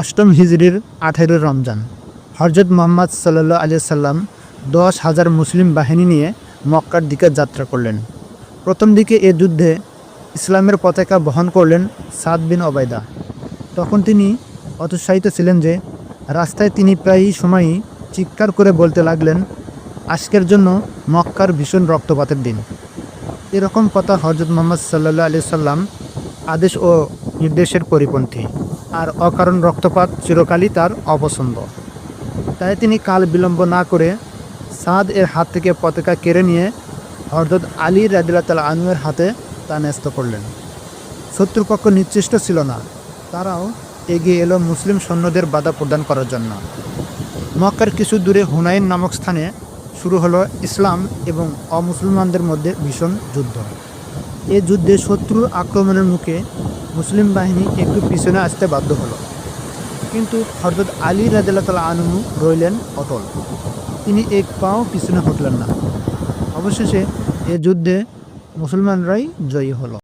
অষ্টম হিজরির আঠেরো রমজান। হরজত মোহাম্মদ সাল্লাহ আলি সাল্লাম দশ হাজার মুসলিম বাহিনী নিয়ে মক্কার দিকে যাত্রা করলেন। প্রথম দিকে এ যুদ্ধে ইসলামের পতাকা বহন করলেন সাদ বিন ওবায়দা। তখন তিনি অতুৎসাহিত ছিলেন যে রাস্তায় তিনি প্রায়ই সময়ই চিৎকার করে বলতে লাগলেন, আজকের জন্য মক্কার ভীষণ রক্তপাতের দিন। এরকম কথা হজরত মোহাম্মদ সাল্লাহ আলি সাল্লাম আদেশ ও নির্দেশের পরিপন্থী। আর অকারণ রক্তপাত চিরকালই তার অপছন্দ। তাই তিনি কাল বিলম্ব না করে সাদ এর হাত থেকে পতাকা কেড়ে নিয়ে হরদত আলী রাদিল্লা তাল আনুয়ের হাতে তা ন্যস্ত করলেন। শত্রুপক্ষ নিশ্চেষ্ট ছিল না। তারাও এগিয়ে এলো মুসলিম সৈন্যদের বাধা প্রদান করার জন্য। মক্কার কিছু দূরে হুনাইন নামক স্থানে শুরু হলো ইসলাম এবং অমুসলমানদের মধ্যে ভীষণ যুদ্ধ। এ যুদ্ধে শত্রুর আক্রমণের মুখে মুসলিম বাহিনী একটু পিছনে আসতে বাধ্য হলো। কিন্তু হরদত আলী রাদিল্লা তালা আনহু রইলেন অটল। তিনি এক পাও পিছনে হটলেন না। অবশেষে এ যুদ্ধে মুসলমানরাই জয়ী হলো।